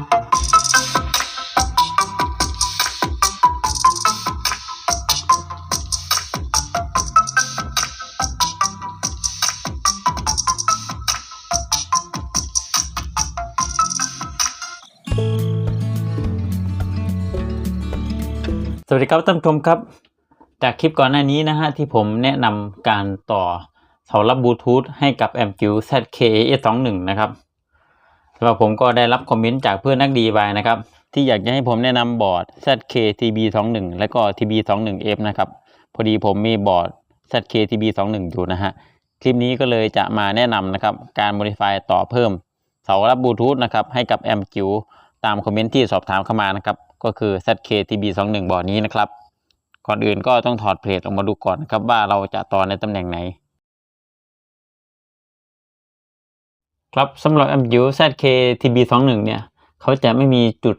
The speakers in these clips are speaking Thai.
สวัสดีครับท่านผู้ชมครับ จากคลิปก่อนหน้านี้นะฮะที่ผมแนะนำการต่อเสารับบลูทูธให้กับแอมจิว ZK-S21 นะครับ สำหรับผมก็ได้รับคอมเมนต์จากเพื่อนนักดีบายนะครับ ที่อยากจะให้ผมแนะนำบอร์ด ZK-TB21 และก็ TB21F นะครับ พอดีผมมีบอร์ด ZK-TB21 อยู่นะฮะ คลิปนี้ก็เลยจะมาแนะนำนะครับ การ modify ต่อเพิ่ม เสารับบลูทูธนะครับ ให้กับแอมจิวตามคอมเมนต์ที่สอบถามเข้ามานะครับ ก็คือ ZK-TB21 บอร์ดนี้นะครับ ก่อนอื่นก็ต้องถอดเพลทออกมาดูก่อนนะครับว่าเราจะต่อในตำแหน่งไหน ครับสำหรับ MU ZK-TB21 เนี่ยเขาจะไม่มีจุด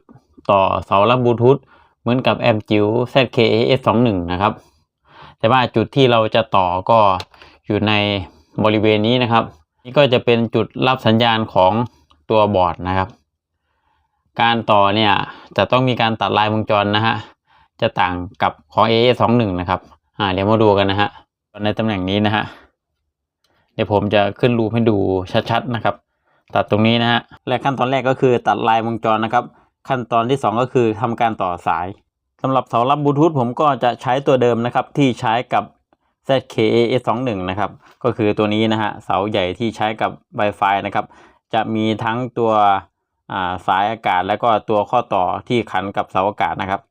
ต่อเสารับบลูทูธเหมือนกับ MU ZK-AS21 นะครับ แต่ว่าจุดที่เราจะต่อก็อยู่ในบริเวณนี้นะครับ นี่ก็จะเป็นจุดรับสัญญาณของตัวบอร์ดนะครับ การต่อเนี่ยจะต้องมีการตัดลายวงจรนะฮะจะต่างกับของ AA21 นะครับอ่าเดี๋ยวมาดูกันนะฮะในตำแหน่งนี้นะฮะ เดี๋ยวผมจะขึ้นรูปให้ดูชัดๆนะครับ ตัดตรงนี้นะฮะและขั้นตอนแรกก็คือตัดลายวงจรนะครับ ขั้นตอนที่ 2 ก็คือทำการต่อสายสำหรับเสารับบลูทูธผมก็จะใช้ตัวเดิมนะครับ ที่ใช้กับ ZKAS21 นะครับ ก็คือตัวนี้นะฮะเสาใหญ่ที่ใช้กับ Wi-Fi นะครับ จะมีทั้งตัวาสายอากาศแล้วก็ตัวข้อต่อที่ขันกับเสาอากาศนะครับ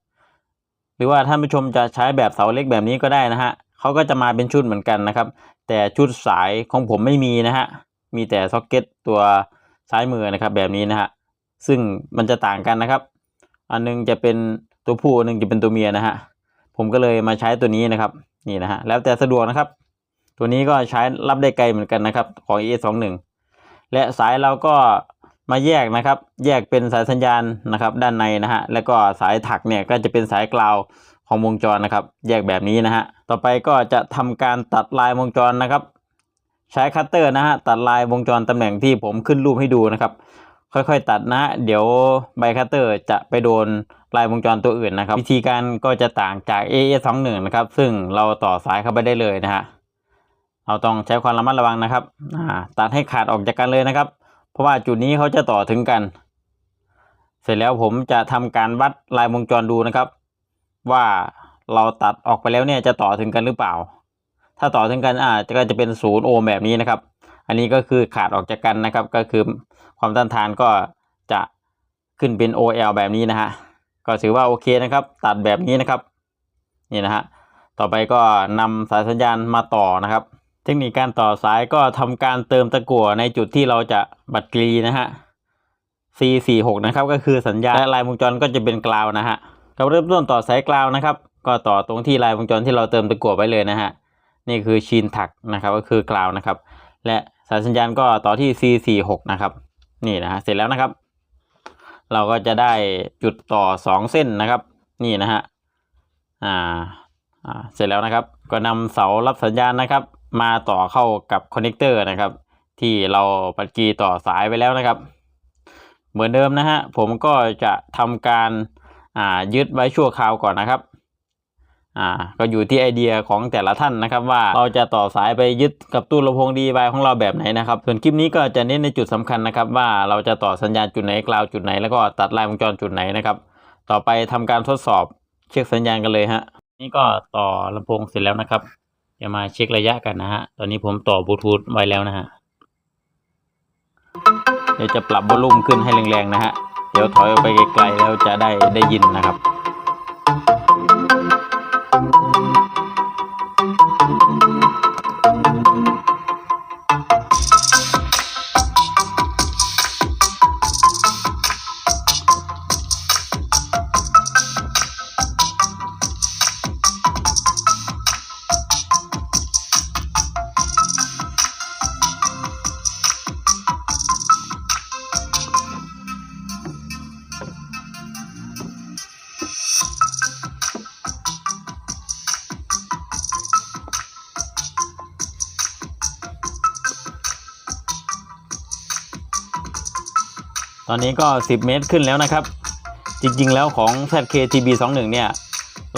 หรือว่าท่านผู้ชมจะใช้แบบเสาเล็กแบบนี้ก็ได้นะฮะ เขาก็จะมาเป็นชุดเหมือนกันนะครับ แต่ชุดสายของผมไม่มีนะฮะมีแต่ซ็อกเก็ตตัวซ้ายมือนะครับ แบบนี้นะฮะซึ่งมันจะต่างกันนะครับ อันนึงจะเป็นตัวผู้อันนึงจะเป็นตัวเมียนะฮะผมก็เลยมาใช้ตัวนี้นะครับนี่นะฮะแล้วแต่สะดวกนะครับ ตัวนี้ก็ใช้รับได้ไกลเหมือนกันนะครับของ E21 และสายเราก็มาแยกนะครับ แยกเป็นสายสัญญาณนะครับ ด้านในนะฮะแล้วก็สายถักเนี่ยก็จะเป็นสายกลาว ของวงจรนะครับ แยกแบบนี้นะฮะต่อไปก็จะทำการตัดลายวงจรนะครับ ใช้คัตเตอร์นะฮะตัดลายวงจรตำแหน่งที่ผมขึ้นรูปให้ดูนะครับ ค่อยๆตัดนะเดี๋ยวใบคัตเตอร์จะไปโดนลายวงจรตัวอื่นนะครับ วิธีการก็จะต่างจาก AS21 นะครับ ซึ่งเราต่อสายเข้าไปได้เลยนะฮะเราต้องใช้ความระมัดระวังนะครับตัดให้ขาดออกจากกันเลยนะครับ เพราะว่าจุดนี้เขาจะต่อถึงกัน เสร็จแล้วผมจะทำการวัดลายวงจรดูนะครับ ว่าเราตัดออกไปแล้วเนี่ยจะต่อถึงกันหรือเปล่า ถ้าต่อถึงกันอ่าก็จะเป็นศูนย์โอห์มแบบนี้นะครับ อันนี้ก็คือขาดออกจากกันนะครับ ก็คือความต้านทานก็จะขึ้นเป็น OL แบบนี้นะฮะก็ถือว่าโอเคนะครับ ตัดแบบนี้นะครับนี่นะฮะต่อไปก็นำสายสัญญาณมาต่อนะครับ เทคนิคการต่อสายก็ทำการเติมตะกั่วในจุดที่เราจะบัดกรีนะฮะ C46 นะครับก็คือสัญญาณและลายวงจรก็จะเป็นกราวนะฮะ เราเริ่มต้นต่อสายกราวนะครับ ก็ต่อตรงที่ลายวงจรที่เราเติมตะกั่วไว้เลยนะฮะนี่คือชีนถักนะครับก็คือกราวนะครับ และสายสัญญาณก็ต่อที่ C46 นะครับนี่นะฮะเสร็จแล้วนะครับ เราก็จะได้จุดต่อสองเส้นนะครับ นี่นะฮะอ่าอ่าเสร็จแล้วนะครับ ก็นำเสารับสัญญาณนะครับ มาต่อเข้ากับคอนเนคเตอร์นะครับ ที่เราปัดกีต่อสายไปแล้วนะครับ เหมือนเดิมนะฮะผมก็จะทำการ อ่ายึดไว้ชั่วคราวก่อนนะครับอ่าก็อยู่ที่ไอเดียของแต่ละท่านนะครับ ว่าเราจะต่อสายไปยึดกับตู้ลำโพงดีบายของเราแบบไหนนะครับ ส่วนคลิปนี้ก็จะเน้นในจุดสำคัญนะครับ ว่าเราจะต่อสัญญาณจุดไหนกล่าวจุดไหน แล้วก็ตัดลายวงจรจุดไหนนะครับ ต่อไปทำการทดสอบเช็คสัญญาณกันเลยฮะนี่ก็ต่อลำโพงเสร็จแล้วนะครับเดี๋ยวมาเช็คระยะกันนะฮะตอนนี้ผมต่อบลูทูธไว้แล้วนะฮะเดี๋ยวจะปรับวอลลุ่มขึ้นให้แรงๆนะฮะ ดี๋ยวถอยออกไปไกลๆแล้วจะได้ได้ยินนะครับ ตอนนี้ก็ 10 เมตรขึ้นแล้วนะครับ จริงๆแล้วของ ZKTB 21 เนี่ย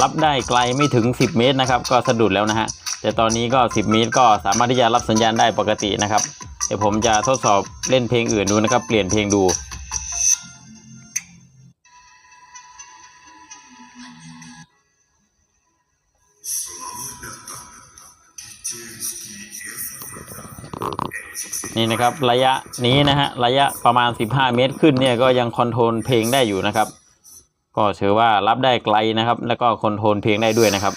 รับได้ไกลไม่ถึง 10 เมตรนะครับ ก็สะดุดแล้วนะฮะ แต่ตอนนี้ก็ 10 เมตรก็สามารถที่จะรับสัญญาณได้ปกตินะครับ เดี๋ยวผมจะทดสอบเล่นเพลงอื่นดูนะครับ เปลี่ยนเพลงดู นี่นะครับระยะนี้นะฮะระยะประมาณ 15 เมตรขึ้นเนี่ยก็ยังคอนโทรลเพลงได้อยู่นะครับ ก็ถือว่ารับได้ไกลนะครับ แล้วก็คอนโทรลเพลงได้ด้วยนะครับ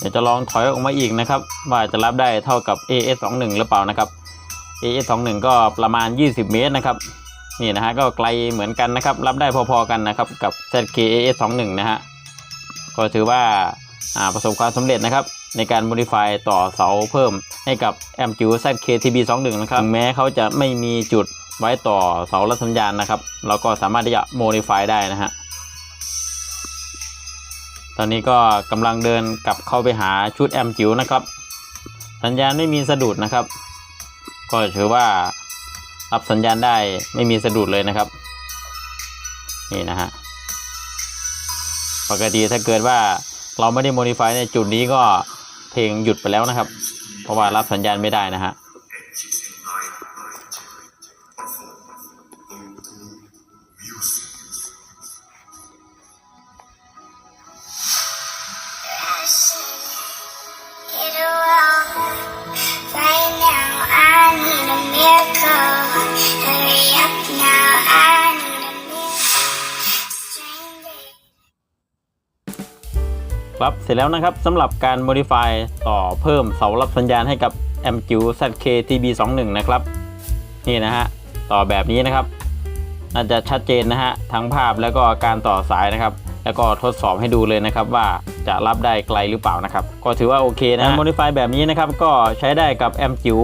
เดี๋ยวจะลองถอยออกมาอีกนะครับ ว่าจะรับได้เท่ากับ AS21 หรือเปล่านะครับ AS21 ก็ประมาณ 20 เมตรนะครับ นี่นะฮะก็ไกลเหมือนกันนะครับ รับได้พอๆกันนะครับกับ ZK AS21 นะฮะก็ถือว่าอ่าประสบความสำเร็จนะครับในการ modify ต่อเสาเพิ่มให้กับ m q ZK TB21 นะครับถึงแม้เขาจะไม่มีจุดไว้ต่อเสารับสัญญาณนะครับ เราก็สามารถที่จะ modify ได้นะฮะตอนนี้ก็กำลังเดินกลับเข้าไปหาชุดแอมจิ๋วนะครับ สัญญาณไม่มีสะดุดนะครับ ก็ถือว่า รับสัญญาณได้ไม่มีสะดุดเลยนะครับ นี่นะฮะปกติถ้าเกิดว่าเราไม่ได้โมดิฟายในจุดนี้ก็เพลงหยุดไปแล้วนะครับ เพราะว่ารับสัญญาณไม่ได้นะฮะ ครับเสร็จแล้วนะครับสำหรับการ modify ต่อเพิ่มเสารับสัญญาณให้กับ a m q ZK TB21 นะครับ นี่นะฮะต่อแบบนี้นะครับ น่าจะชัดเจนนะฮะทั้งภาพแล้วก็การต่อสายนะครับ แล้วก็ทดสอบให้ดูเลยนะครับว่าจะรับได้ไกลหรือเปล่านะครับ ก็ถือว่าโอเคนะ modify แบบนี้นะครับก็ใช้ได้กับแอมจิ๋ว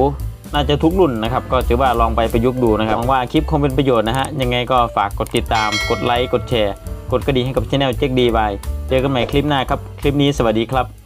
น่าจะทุกรุ่นนะครับ ก็ถือว่าลองไปประยุกต์ดูนะครับหวังว่าคลิปคงเป็นประโยชน์นะฮะยังไงก็ฝากกดติดตามกดไลค์กดแชร์ก ดกระดิ่งให้กับช่องเจ๊กดีบายเจอกันใหม่คลิปหน้าครับ คลิปนี้สวัสดีครับ